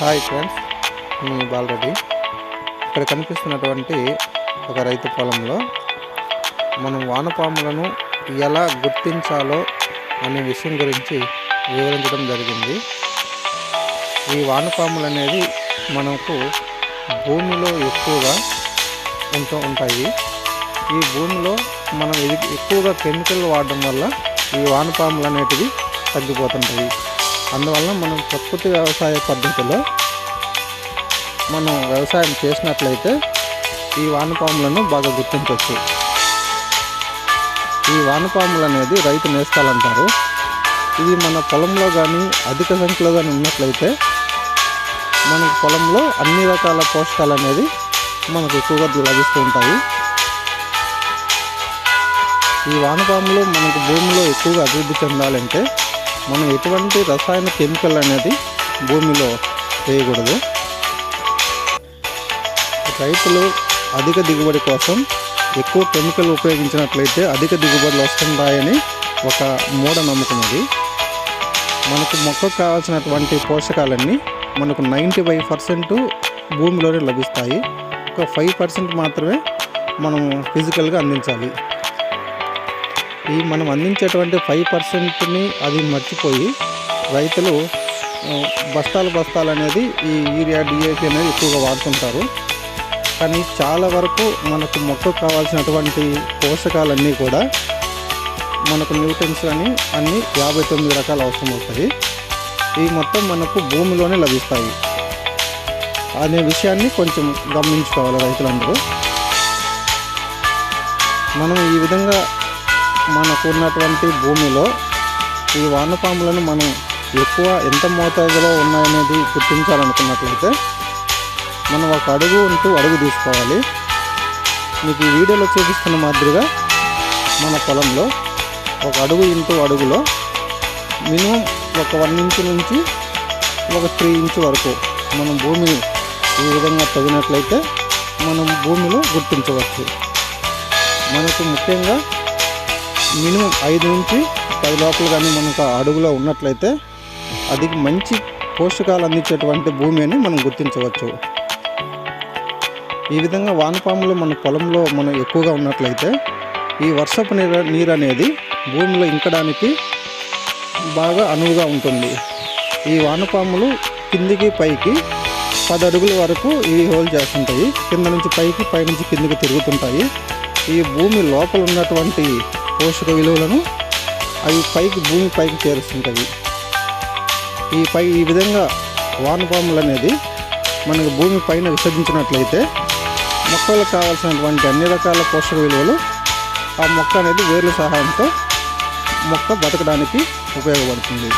Hi friends మీ బాలరెడ్డి. ఇక్కడ కనిపిస్తున్నటువంటి ఒక రైతు పొలంలో మనం వానపాములను ఎలా గుర్తించాలో అనే విషయం గురించి వివరించడం జరిగింది. ఈ వానపాములు అనేది మనకు భూమిలో ఎక్కువగా ఉంటూ ఉంటాయి. ఈ భూమిలో మనం ఎక్కువగా కెమికల్ వాడడం వల్ల ఈ వానపాములు అనేటివి తగ్గిపోతుంటాయి. అందువల్ల మనం ప్రకృతి వ్యవసాయ పద్ధతిలో మనం వ్యవసాయం చేసినట్లయితే ఈ వానపాములను బాగా గుర్తించవచ్చు. ఈ వానపాములు అనేది రైతు నేస్తాలంటారు. ఇది మన పొలంలో కానీ అధిక సంఖ్యలో కానీ ఉన్నట్లయితే మన పొలంలో అన్ని రకాల పోషకాలు అనేది మనకు ఎక్కువగా లభిస్తూ ఉంటాయి. ఈ వానపాములు మనకు భూమిలో ఎక్కువగా అభివృద్ధి చెందాలంటే మనం ఎటువంటి రసాయన కెమికల్ అనేది భూమిలో వేయకూడదు. రైతులు అధిక దిగుబడి కోసం ఎక్కువ కెమికల్ ఉపయోగించినట్లయితే అధిక దిగుబడులు వస్తుంటాయని ఒక మూఢనమ్మకం అది. మనకు మొక్కకు కావాల్సినటువంటి పోషకాలన్నీ మనకు నైంటీ ఫైవ్ పర్సెంట్ భూమిలోనే లభిస్తాయి. ఒక ఫైవ్ పర్సెంట్ మాత్రమే మనం ఫిజికల్గా అందించాలి. ఈ మనం అందించేటువంటి ఫైవ్ పర్సెంట్ని అది మర్చిపోయి రైతులు బస్తాలు బస్తాలు అనేది ఈ యూరియా డిఏపి అనేది ఎక్కువగా వాడుతుంటారు. కానీ చాలా వరకు మనకు మొక్కకు కావాల్సినటువంటి పోషకాలన్నీ కూడా మనకు న్యూట్రన్స్ అని అన్నీ యాభై తొమ్మిది రకాలు అవసరం అవుతుంది ఇవి మొత్తం మనకు భూమిలోనే లభిస్తాయి. అనే విషయాన్ని కొంచెం గమనించుకోవాలి రైతులందరూ. మనం ఈ విధంగా మనకు ఉన్నటువంటి భూమిలో ఈ వానపాములను మనం ఎక్కువ ఎంత మోతాదులో ఉన్నాయనేది గుర్తించాలనుకున్నట్లయితే మనం ఒక అడుగు ఉంటూ అడుగు తీసుకోవాలి. మీకు ఈ వీడియోలో చూపిస్తున్న మాదిరిగా మన పొలంలో ఒక అడుగు ఇంటూ అడుగులో మినిమం ఒక వన్ ఇంచు నుంచి ఒక త్రీ ఇంచు వరకు మనం భూమిని ఈ విధంగా తగినట్లయితే మనం భూమిలో గుర్తించవచ్చు. మనకు ముఖ్యంగా మినిమం ఐదు నుంచి పది లోపల కానీ మనకు ఆ అడుగులో ఉన్నట్లయితే అది మంచి పోషకాలు అందించేటువంటి భూమి అని మనం గుర్తించవచ్చు. ఈ విధంగా వానపాములు మన పొలంలో మనం ఎక్కువగా ఉన్నట్లయితే ఈ వర్షపు నీరు నీరు అనేది భూమిలో ఇంకడానికి బాగా అనువుగా ఉంటుంది. ఈ వానపాములు కిందికి పైకి పది అడుగుల వరకు ఈ హోల్ చేస్తుంటాయి. కింద నుంచి పైకి పై నుంచి కిందికి తిరుగుతుంటాయి. ఈ భూమి లోపల ఉన్నటువంటి పోషక విలువలను అవి పైకి భూమి పైకి చేరుస్తుంటాయి. ఈ పై ఈ విధంగా వానపాములు అనేది మనకు భూమి పైన విసర్జించినట్లయితే మొక్కలకు కావాల్సినటువంటి అన్ని రకాల పోషక విలువలు ఆ మొక్క అనేది వేర్ల సహాయంతో మొక్క బతకడానికి ఉపయోగపడుతుంది.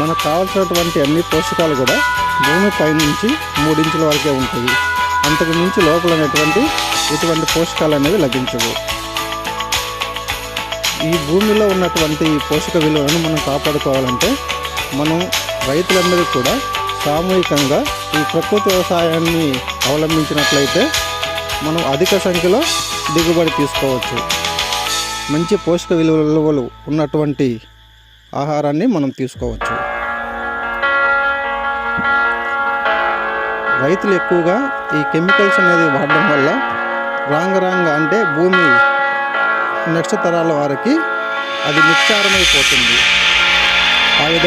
మనకు కావాల్సినటువంటి అన్ని పోషకాలు కూడా భూమి పైనుంచి మూడించుల వరకే ఉంటాయి. అంతకు మించి లోపల ఉన్నటువంటి ఎటువంటి పోషకాలు అనేవి లభించవు. ఈ భూమిలో ఉన్నటువంటి ఈ పోషక విలువలను మనం కాపాడుకోవాలంటే మనం రైతులందరూ కూడా సామూహికంగా ఈ ప్రకృతి వ్యవసాయాన్ని అవలంబించినట్లయితే మనం అధిక సంఖ్యలో దిగుబడి తీసుకోవచ్చు. మంచి పోషక విలువలు ఉన్నటువంటి ఆహారాన్ని మనం తీసుకోవచ్చు. రైతులు ఎక్కువగా ఈ కెమికల్స్ అనేది వాడడం వల్ల రాంగ రాంగ అంటే భూమి నెక్స్ట్ తరాల వారికి అది నిక్షారమైపోతుంది. ఆ విధంగా